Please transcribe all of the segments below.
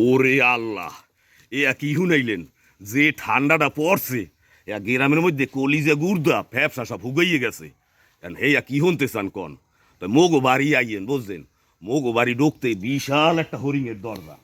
ওরে আল্লাহ এ কি শুনাইলেন যে ঠান্ডাটা পড়ছে এ গ্রামের মধ্যে কলিজা গুর্দা ফ্যাপসা সব হুগাইয়ে গেছে। এখন হেয়া কি শুনতে চান কন তো মোগো বাড়ি আইয়েন বুঝলেন? মোগো বাড়ি ঢুকতে বিশাল একটা হরিণের দরজা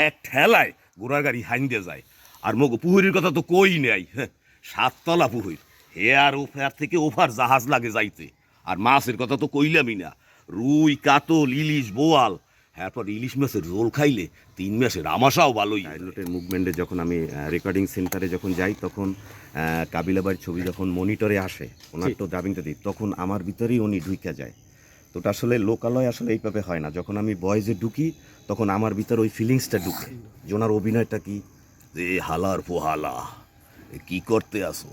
এক ঠেলায় ঘোড়ার গাড়ি হাইন্দে যায়। আর মোগো পুহুরির কথা তো কই নাই হ্যাঁ, সাততলা পুহুর। হে আর ওফার থেকে ওফার জাহাজ লাগে যাইতে আর মাছের কথা তো কইলামই না। রুই কাতল ইলিশ বোয়াল এরপর ইলিশ মাছের রোল খাইলে তিন মাসের আমাশাও ভালোই। পাইলটের মুভমেন্টে যখন আমি রেকর্ডিং সেন্টারে যখন যাই তখন কাবিলাবার ছবি যখন মনিটরে আসে ওনার তো ডাবিংটা দিই তখন আমার ভিতরেই উনি ঢুইকা যায়। তো ওটা আসলে লোকালয় আসলে এইভাবে হয় না। যখন আমি বয়েজে ঢুকি তখন আমার ভিতরে ওই ফিলিংসটা ঢুকে যে ওনার অভিনয়টা কি? যে হালার পোহালা কি করতে আসো?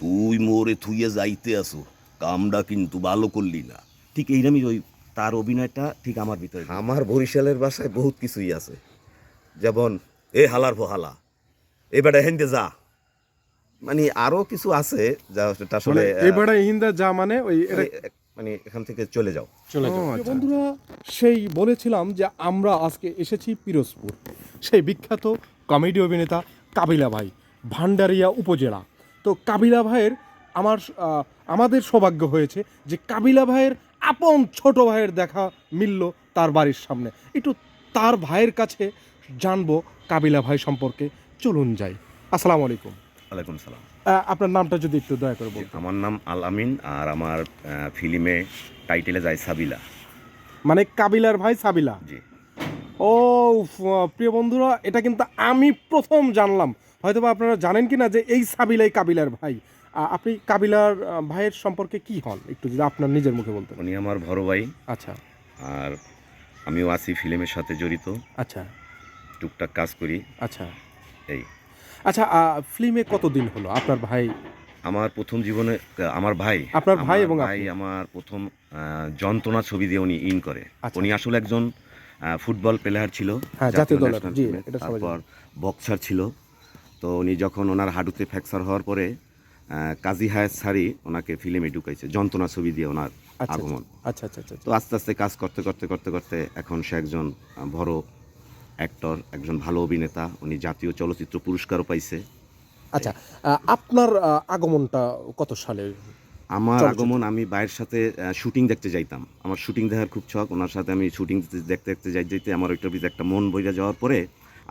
তুই মোরে থুইয়ে যাইতে আসো কামটা কিন্তু ভালো করলি না। ঠিক এইরকমই ওই তার অভিনয়টা ঠিক আমার ভিতরে। আমার বরিশালের বাসায় বহুত কিছুই আছে। যেমন এ হালার পোহালা এবারে হেনতে যা। মানে আরও কিছু আছে যা মানে আসলে এবারে হিন্দা যা মানে ওই মানে, মানে এখান থেকে চলে যাও। চলে যাও। বন্ধুরা সেই বলেছিলাম যে আমরা আজকে এসেছি পিরোজপুর। সেই বিখ্যাত কমেডি অভিনেতা কাবিলা ভাই ভান্ডারিয়া উপজেলা। তো কাবিলা ভাইয়ের আমার আহ, আমাদের সৌভাগ্য হয়েছে যে কাবিলা ভাইয়ের আপন ছোট ভাইয়ের দেখা মিলল তার বাড়ির সামনে। একটু তার ভাইয়ের কাছে জানব কাবিলা ভাই সম্পর্কে। চলুন যাই। আসসালামু আলাইকুম। ওয়ালাইকুম সালাম। আপনার নামটা যদি একটু দয়া করে বলতেন। আমার নাম আল আমিন আর আমার ফিল্মে টাইটেলে যায় সাবিলা। মানে কাবিলার ভাই সাবিলা? জি। ও প্রিয় বন্ধুরা এটা কিন্তু আমি প্রথম জানলাম। হয়তো বা আপনারা জানেন কি না যে এই সাবিলাই কাবিলার ভাই। আপনি কাবিলার ভাইয়ের সম্পর্কে কি হন? একটু যদি আপনার নিজের মুখে বলতেন। উনি আমার বড় ভাই আচ্ছা। আর আমিও আছি ফিল্মের সাথে জড়িত। আচ্ছা। টুকটাক কাজ করি। আচ্ছা। এই। আচ্ছা ফিল্মে কতদিন হলো? আপনার ভাই? আমার প্রথম জীবনে আমার ভাই। আপনার ভাই এবং ভাই আমার প্রথম যন্ত্রণা ছবি দিয়ে উনি ইন করে। আচ্ছা, উনি আসলে একজন ফুটবল প্লেয়ার ছিল। হ্যাঁ, জাতীয় দলের, তারপর বক্সার ছিল। তো উনি যখন ওনার হাঁটুতে ফ্র্যাকচার হওয়ার পরে কাজী হায়াত সারি ওনাকে ফিল্মে ঢুকাইছে যন্ত্রণা ছবি দিয়ে ওনার আচ্ছা আগমন। আচ্ছা আচ্ছা আচ্ছা। তো আস্তে আস্তে কাজ করতে করতে করতে করতে এখন সে একজন বড় অ্যাক্টর একজন ভালো অভিনেতা উনি জাতীয় চলচ্চিত্র পুরস্কারও পাইছে। আচ্ছা আপনার আগমনটা কত সালে আমার আগমন আমি বাইরের সাথে শুটিং দেখতে যাইতাম। আমার শুটিং দেখার খুব শখ ওনার সাথে আমি শুটিং দেখতে দেখতে যাই যাইতে আমার ওইটার ভিতরে একটা মন বইরা যাওয়ার পরে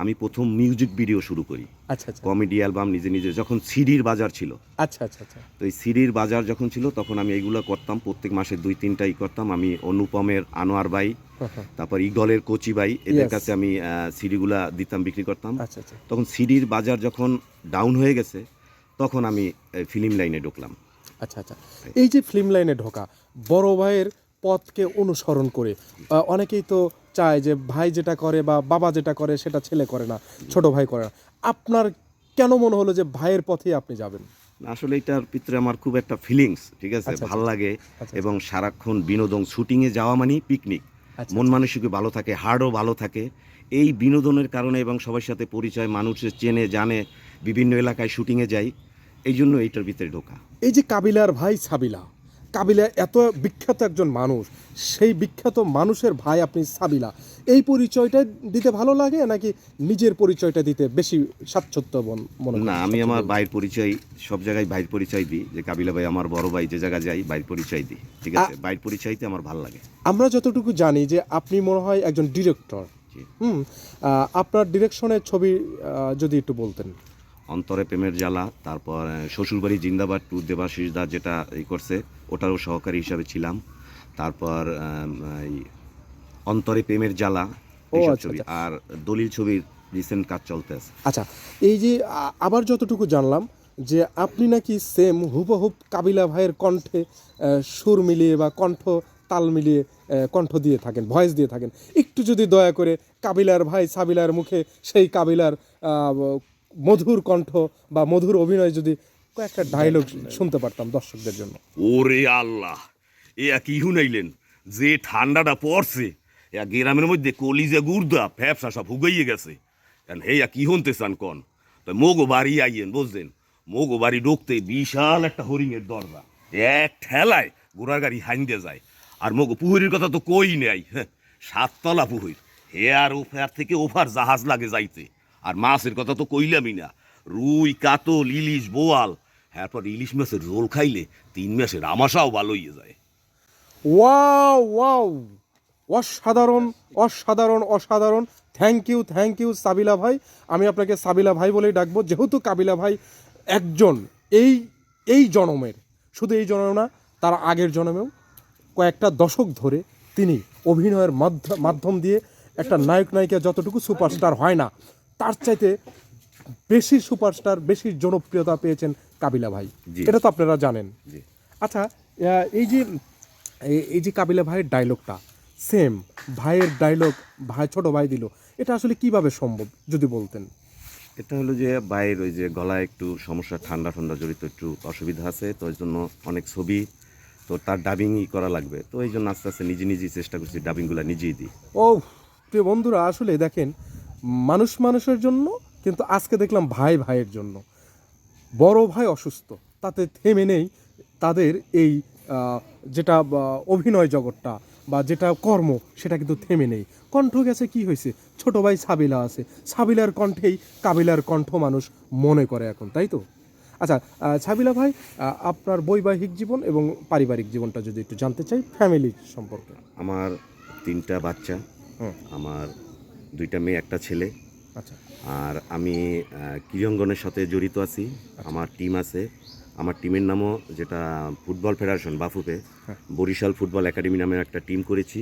আমি প্রথম মিউজিক ভিডিও শুরু করি। আচ্ছা আচ্ছা। কমেডি অ্যালবাম নিজে নিজে যখন সিডির বাজার ছিল। আচ্ছা আচ্ছা আচ্ছা। তো এই সিডির বাজার যখন ছিল তখন আমি এইগুলো করতাম প্রত্যেক মাসে দুই তিনটাই করতাম। আমি অনুপমের আনোয়ার বাই তারপর ইগলের কচি বাই এদের কাছে আমি সিডিগুলা দিতাম বিক্রি করতাম। আচ্ছা আচ্ছা। তখন সিডির বাজার যখন ডাউন হয়ে গেছে তখন আমি ফিল্ম লাইনে ঢুকলাম। আচ্ছা আচ্ছা। এই যে ফিল্ম লাইনে ঢোকা বড় ভাইয়ের পথকে অনুসরণ করে অনেকেই তো চায় যে ভাই যেটা করে বা বাবা যেটা করে সেটা ছেলে করে না ছোট ভাই করে না। আপনার কেন মনে হলো যে ভাইয়ের পথে আপনি যাবেন? আসলে এটার ভিতরে আমার খুব একটা ফিলিংস ঠিক আছে? আচ্ছা, ভালো লাগে আচ্ছা। এবং সারাক্ষণ বিনোদন শুটিংয়ে যাওয়া মানে পিকনিক আচ্ছা, মন মানসিকও ভালো থাকে হার্টও ভালো থাকে। এই বিনোদনের কারণে এবং সবার সাথে পরিচয় মানুষের চেনে জানে বিভিন্ন এলাকায় শুটিংয়ে যাই এই জন্য এইটার ভিতরে ঢোকা। এই যে কাবিলার ভাই সাবিলা কাবিলা এত বিখ্যাত একজন মানুষ সেই বিখ্যাত মানুষের ভাই আপনি সাবিলা। এই পরিচয়টা দিতে ভালো লাগে নাকি নিজের পরিচয়টা দিতে বেশি স্বাচ্ছন্দ্য মন- না আমি আমার ভাইয়ের পরিচয় সব জায়গায় ভাইয়ের পরিচয় দিই। যে কাবিলা ভাই আমার বড় ভাই যে জায়গায় যাই ভাইয়ের পরিচয় দিই। ঠিক আছে? ভাইয়ের পরিচয়তে আমার ভালো লাগে। আমরা যতটুকু জানি যে আপনি মনে হয় একজন ডিরেক্টর। হুম? আপনার ডিরেকশনের ছবি যদি একটু বলতেন। অন্তরে প্রেমের জ্বালা তারপর শ্বশুরবাড়ি জিন্দাবাদ টু দেবাশিস দা যেটা এই করছে ওটারও সহকারী হিসাবে ছিলাম। তারপর এই অন্তরে প্রেমের জ্বালা এইসব আচ্ছা, ছবি আর দলিল ছবির রিসেন্ট কাজ চলতে আছে। আচ্ছা এই যে আবার যতটুকু জানলাম যে আপনি নাকি সেম হুবহুব কাবিলা ভাইয়ের কণ্ঠে সুর মিলিয়ে বা কণ্ঠ তাল মিলিয়ে কণ্ঠ দিয়ে থাকেন ভয়েস দিয়ে থাকেন। একটু যদি দয়া করে কাবিলার ভাই সাবিলার মুখে সেই কাবিলার মধুর কণ্ঠ বা মধুর অভিনয় যদি কয়েকটা ডায়লগ শুনতে পারতাম দর্শকদের জন্য। ওরে আল্লাহ, এ কি শুনাইলেন যে ঠান্ডাটা পড়ছে, এ গ্রামের মধ্যে কলিজা, গুর্দা, ফ্যাপসা সব হুগাইয়ে গেছে। এখন হেয়া কি শুনতে চান কন। তো মোগো বাড়ি আইয়েন, বুঝলেন? মোগো বাড়ি ঢুকতে বিশাল একটা হরিণের দরজা। এক ঠেলায় ঘোড়ার গাড়ি হাইন্দে যায়। আর মোগো পুহুরির কথা তো কই নাই হ্যাঁ সাততলা পুহুর। হে আর ওফার থেকে ওফার জাহাজ লাগে যাইতে। আর মাছের কথা তো কইলামই না। রুই, কাতল, ইলিশ, বোয়াল এরপর ইলিশ মাছের রোল খাইলে তিন মাসের আমাশাও ভালো হয়ে যায়। Wow wow. অসাধারণ অসাধারণ অসাধারণ। Thank you thank you Sabila ভাই। আমি আপনাকে সাবিলা ভাই বলেই ডাকবো। যেহেতু কাবিলা ভাই একজন, এই এই জনমের, শুধু এই জনম না, তার আগের জনমেও কয়েকটা দশক ধরে তিনি অভিনয়ের মাধ্য- মাধ্যম দিয়ে একটা নায়ক নায়িকা যতটুকু সুপারস্টার হয় না, তার চাইতে বেশি সুপারস্টার বেশি জনপ্রিয়তা পেয়েছেন কাবিলা ভাই। এটা তো আপনারা জানেন। আচ্ছা এই যে এই- এই যে কাবিলা ভাইয়ের ডায়লগটা সেম ভাইয়ের ডায়লগ ভাই ছোট ভাই দিল এটা আসলে কীভাবে সম্ভব যদি বলতেন? এটা হলো যে ভাইয়ের ওই যে গলায় একটু সমস্যা ঠান্ডা ঠান্ডা জড়িত একটু অসুবিধা আছে তো ওই জন্য অনেক ছবি তো তার ডাবিংই করা লাগবে। তো এই জন্য আস্তে আস্তে নিজে নিজেই চেষ্টা করছি ডাবিংগুলো নিজেই দিই। ও প্রিয় বন্ধুরা আসলে দেখেন মানুষ মানুষের জন্য কিন্তু আজকে দেখলাম ভাই ভাইয়ের জন্য। বড় ভাই অসুস্থ তাতে থেমে নেই তাদের এই যেটা অভিনয় জগৎটা বা যেটা কর্ম সেটা কিন্তু থেমে নেই। কণ্ঠ গেছে কি হয়েছে? ছোট ভাই সাবিলা আছে। সাবিলার কণ্ঠেই কাবিলার কণ্ঠ মানুষ মনে করে এখন তাই তো? আচ্ছা সাবিলা ভাই আপনার বৈবাহিক জীবন এবং পারিবারিক জীবনটা যদি একটু জানতে চাই ফ্যামিলি সম্পর্কে। আমার তিনটা বাচ্চা। আমার দুইটা মেয়ে একটা ছেলে। আর আমি ক্রীড়াঙ্গনের সাথে জড়িত আছি। আমার টিম আছে। আমার টিমের নামও যেটা football federation BAFUFE. Barishal football academy নামে একটা টিম করেছি।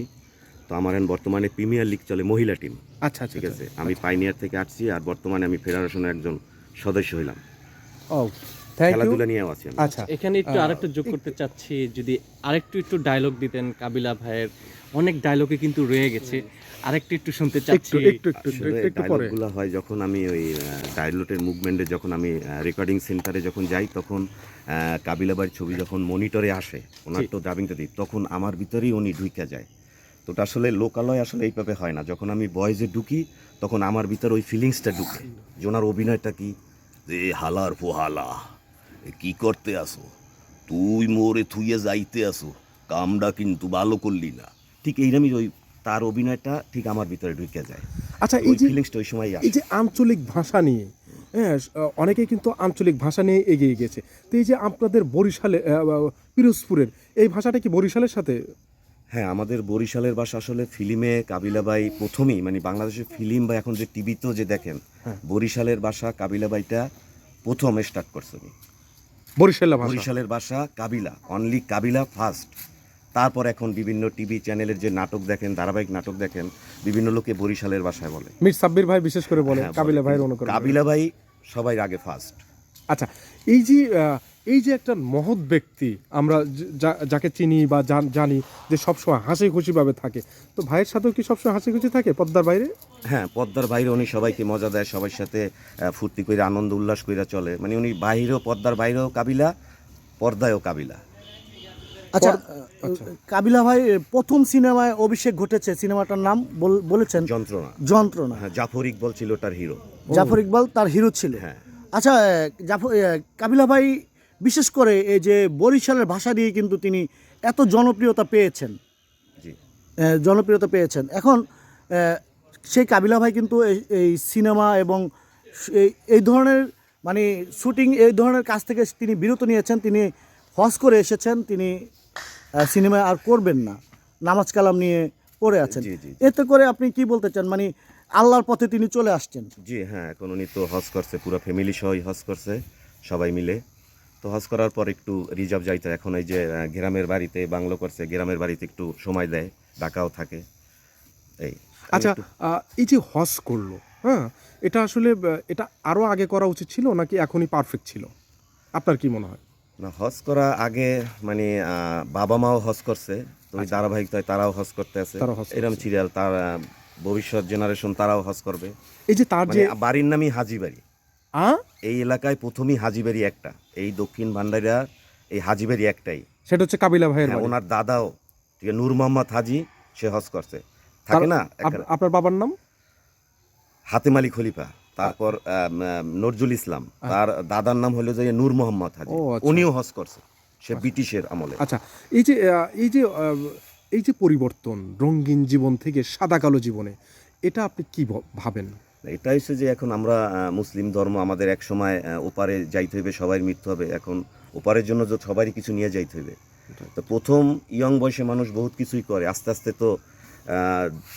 তো আমার এখন বর্তমানে প্রিমিয়ার লিগ চলে মহিলা টিম আচ্ছা আচ্ছা ঠিক আছে? আমি পাইনিয়ার থেকে আসছি আর বর্তমানে আমি ফেডারেশনের একজন সদস্য হইলাম। ও খেলাধুলা নিয়েও আছি আচ্ছা। এখানে একটু আরেকটু যোগ করতে চাচ্ছি যদি আরেকটু একটু ডায়লগ দিতেন কাবিলা ভাইয়ের। অনেক ডায়লগে কিন্তু রয়ে গেছে। আরেকটু একটু শুনতে চাচ্ছি। একটু একটু একটু ডায়লগগুলো হয় যখন আমি ওই ডায়লটের মুভমেন্টে যখন আমি রেকর্ডিং সেন্টারে যখন যাই তখন কাবিলাবার ছবি যখন মনিটরে আসে ওনার তো ডাবিংটা দিই তখন আমার ভিতরেই উনি ঢুইকা যায়। তো ওটা আসলে লোকালয় আসলে এইভাবে হয় না। যখন আমি বয়েজে ঢুকি তখন আমার ভিতরে ওই ফিলিংসটা ঢুকে যে ওনার অভিনয়টা কি? যে হালার পোহালা এ কি করতে আসো? তুই মোরে থুইয়ে যাইতে আসো। কামটা কিন্তু ভালো করলি না। ঠিক এইরকমই ওই তার অভিনয়টা ঠিক আমার ভিতরে ঢুকে যায়। আচ্ছা এই যে ফিলিংসটা ওই সময় এই যে আঞ্চলিক ভাষা নিয়ে হ্যাঁ অনেকেই কিন্তু আঞ্চলিক ভাষা নিয়ে এগিয়ে গেছে। তো এই যে আপনাদের বরিশালে পিরোজপুরের এই ভাষাটা কি বরিশালের সাথে? হ্যাঁ আমাদের বরিশালের ভাষা আসলে ফিল্মে কাবিলাবাই প্রথমেই মানে বাংলাদেশের ফিল্ম বা এখন যে টিভিতেও যে দেখেন হ্যাঁ। বরিশালের ভাষা কাবিলাবাইটা প্রথম স্টার্ট করছে বরিশালের ভাষা। বরিশালের ভাষা কাবিলা অনলি কাবিলা ফার্স্ট তারপর এখন বিভিন্ন টিভি চ্যানেলের যে নাটক দেখেন ধারাবাহিক নাটক দেখেন বিভিন্ন লোকে বরিশালের ভাষায় বলে। মির সাব্বির ভাই বিশেষ করে বলে হ্যাঁ, কাবিলা ভাইয়ের অনুকরণ কাবিলা ভাই সবাই আগে ফার্স্ট আচ্ছা এই যে এই যে একটা মহৎ ব্যক্তি আমরা যাকে চিনি বা জান- জানি যে সবসময় হাসি খুশিভাবে থাকে তো ভাইয়ের সাথেও কি সবসময় হাসি খুশি থাকে পদ্মার বাইরে? হ্যাঁ পদ্মার বাইরে উনি সবাইকে মজা দেয় সবার সাথে ফুর্তি করে আনন্দ উল্লাস করে চলে। মানে উনি বাইরেও পদ্মার বাইরেও কাবিলা পর্দায়ও কাবিলা। আচ্ছা কাবিলা ভাই প্রথম সিনেমায় অভিষেক ঘটেছে সিনেমাটার নাম বল- বলেছেন? যন্ত্রণা। যন্ত্রণা। হ্যাঁ জাফর ইকবল ছিল তার হিরো। জাফর ইকবাল তার হিরো ছিল। হ্যাঁ। আচ্ছা জাফর কাবিলা ভাই বিশেষ করে এই যে বরিশালের ভাষা দিয়ে কিন্তু তিনি এত জনপ্রিয়তা পেয়েছেন। জনপ্রিয়তা পেয়েছেন। এখন সেই কাবিলা ভাই কিন্তু এই- এই সিনেমা এবং এই- এই ধরনের মানে শুটিং এই ধরনের কাজ থেকে তিনি বিরত নিয়েছেন তিনি হজ করে এসেছেন তিনি আহ, সিনেমায় আর করবেন না। নামাজ কালাম নিয়ে পড়ে আছেন। জি, জি, জি। এতে করে আপনি কি বলতে চান? মানে আল্লাহর পথে তিনি চলে আসছেন। জি হ্যাঁ এখন উনি তো হজ করছে পুরো ফ্যামিলি সহই হজ করছে সবাই মিলে। তো হজ করার পর একটু রিজার্ভ যাইতে এখন এই যে গ্রামের বাড়িতে বাংলো করছে গ্রামের বাড়িতে একটু সময় দেয় ঢাকাও থাকে। এই। আচ্ছা এই যে হস করল হ্যাঁ এটা আসলে এটা আরও আগে করা উচিত ছিল নাকি এখনই পারফেক্ট ছিল? আপনার কি মনে হয়? না হজ করা আগে মানে বাবা মাও হজ করছে তো ওই ধারাবাহিকতায় তারাও হজ করতে আছে। এরকম সিরিয়াল তার ভবিষ্যৎ জেনারেশন তারাও হজ করবে। এই যে তার যে মানে বাড়ির নামই হাজি বাড়ি আ? এই এলাকায় প্রথমই হাজি বাড়ি একটা এই দক্ষিণ ভান্ডারিয়া এই হাজি বাড়ি একটাই। সেটা হচ্ছে কাবিলা ভাইয়ের হ্যাঁ ওনার দাদাও ঠিক নূর মোহাম্মদ হাজি সে হজ করছে। থাকে না? আপনার বাবার নাম? হাতেম আলী খলিফা তারপর নজরুল ইসলাম তার দাদার নাম হলো যে নূর মোহাম্মদ হাজি। আচ্ছা। উনিও হজ করছে সে ব্রিটিশের আমলে। আচ্ছা এই যে এই যে এই যে পরিবর্তন রঙিন জীবন থেকে সাদা কালো জীবনে এটা আপনি কি ভাবেন? এটা হচ্ছে যে এখন আমরা মুসলিম ধর্ম আমাদের এক সময় ওপারে যাইতে হইবে সবাই মৃত্যু হবে। এখন ওপারের জন্য সবারই কিছু নিয়ে যাইতে হইবে। তো প্রথম ইয়ং বয়সে মানুষ বহুত কিছুই করে আস্তে আস্তে তো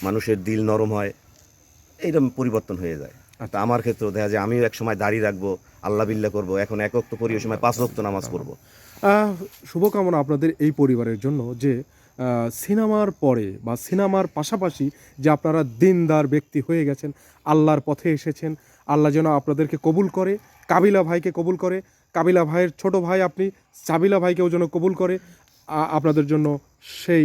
মানুষের দিল নরম হয়, এইরকম পরিবর্তন হয়ে যায়। তা আমার ক্ষেত্রেও দেখা যায়, আমিও এক সময় দাড়ি রাখব, আল্লাহ বিল্লাহ করব, এখন একক তো পড়ি, ওই সময় পাঁচ ভক্ত নামাজ পড়ব। শুভকামনা আপনাদের এই পরিবারের জন্য যে সিনেমার পরে বা সিনেমার পাশাপাশি যে আপনারা দিনদার ব্যক্তি হয়ে গেছেন, আল্লাহর পথে এসেছেন, আল্লাহ যেন আপনাদেরকে কবুল করে, কাবিলা ভাইকে কবুল করে, কাবিলা ভাইয়ের ছোট ভাই আপনি, সাবিলা ভাইকেও যেন কবুল করে আপনাদের জন্য সেই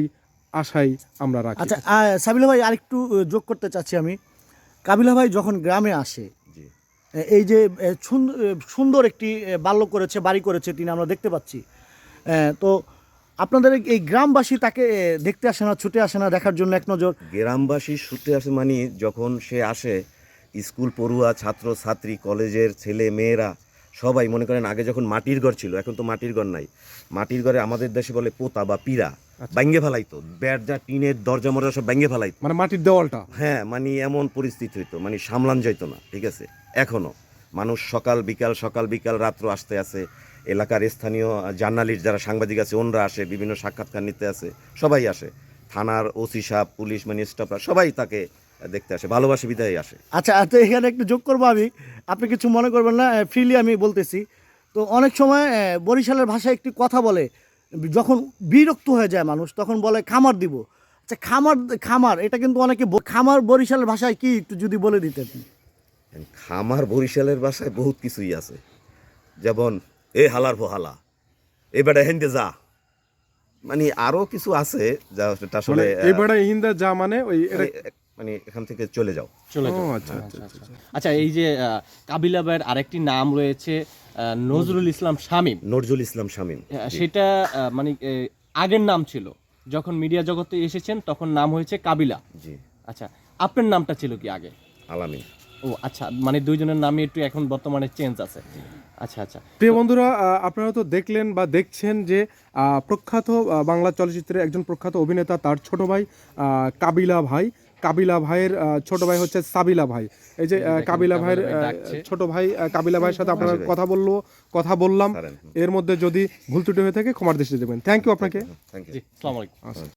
আশাই আমরা রাখি। আচ্ছা সাবিলা ভাই আরেকটু যোগ করতে চাচ্ছি আমি। কাবিলা ভাই যখন গ্রামে আসে জি। এই যে সুন্দর একটি বাল্য করেছে বাড়ি করেছে তিনি আমরা দেখতে পাচ্ছি। তো আপনাদের এই- গ্রামবাসী তাকে দেখতে আসে না ছুটে আসে না দেখার জন্য এক নজর? গ্রামবাসী ছুটে আসে মানে যখন সে আসে স্কুল পড়ুয়া ছাত্র ছাত্রী কলেজের ছেলে মেয়েরা সবাই মনে করেন আগে যখন মাটির ঘর ছিল এখন তো মাটির ঘর নাই। মাটির ঘরে আমাদের দেশে বলে পোতা বা পিরা ব্যাঙ্গে ফেলাইতো। ব্যাট যা টিনের দরজা মরজা সব ব্যাঙ্গে ফেলাইতো। মানে মাটির দেওয়ালটা? হ্যাঁ মানে এমন পরিস্থিতি হইতো মানে সামলান যাইতো না ঠিক আছে? এখনও মানুষ সকাল বিকাল সকাল বিকাল রাত্র আসতে আসে এলাকার স্থানীয় জার্নালিস্ট যারা সাংবাদিক আছে ওনরা আসে বিভিন্ন সাক্ষাৎকার নিতে আসে সবাই আসে। থানার ওসি সাহেব পুলিশ মানে স্টাফরা সবাই তাকে দেখতে আসে ভালোবাসে বিদায় আসে। আচ্ছা তো এখানে একটু যোগ করব আমি। আপনি কিছু মনে করবেন না ফ্রিলি আমি বলতেছি। তো অনেক সময় বরিশালের ভাষায় একটি কথা বলে যখন বিরক্ত হয়ে যায় মানুষ তখন বলে খামার দিব। আচ্ছা খামার খামার এটা কিন্তু অনেকে খামার বরিশালের ভাষায় কি একটু যদি বলে দিতেন? খামার বরিশালের বাসায় বহুত কিছুই আছে। যেমন এ হালার হালা এ বেটা হেনতে যা। মানে আরও কিছু আছে যা আসলে মানে এবারে হিন্দা যা মানে ওই এটা মানে, এখান থেকে চলে যাও। চলে যাও। আচ্ছা, আচ্ছা, আচ্ছা আচ্ছা। এই যে কাবিলা ভাইয়ের আরেকটি নাম রয়েছে নজরুল ইসলাম শামীম। নজরুল ইসলাম শামীম সেটা মানে আগের নাম ছিল। যখন মিডিয়া জগতে এসেছেন তখন নাম হয়েছে কাবিলা। জি। আচ্ছা আপনার নামটা ছিল কি আগে? আলামিন। ও আচ্ছা মানে দুইজনের নামে একটু এখন বর্তমানে চেঞ্জ আছে। আচ্ছা আচ্ছা। প্রিয় বন্ধুরা আপনারা তো দেখলেন বা দেখছেন যে প্রখ্যাত বাংলা চলচ্চিত্রের একজন প্রখ্যাত অভিনেতা তার ছোট ভাই কাবিলা ভাই। কাবিলা ভাইয়ের ছোট ভাই হচ্ছে সাবিলা ভাই। এই যে কাবিলা ভাইয়ের। ছোট ভাই কাবিলা ভাইয়ের সাথে আপনার কথা বলল কথা বললাম। এর মধ্যে যদি ভুল ত্রুটি হয়ে থাকে ক্ষমার দৃষ্টি দেবেন। থ্যাংক ইউ আপনাকে। থ্যাংক ইউ আসসালামু আলাইকুম।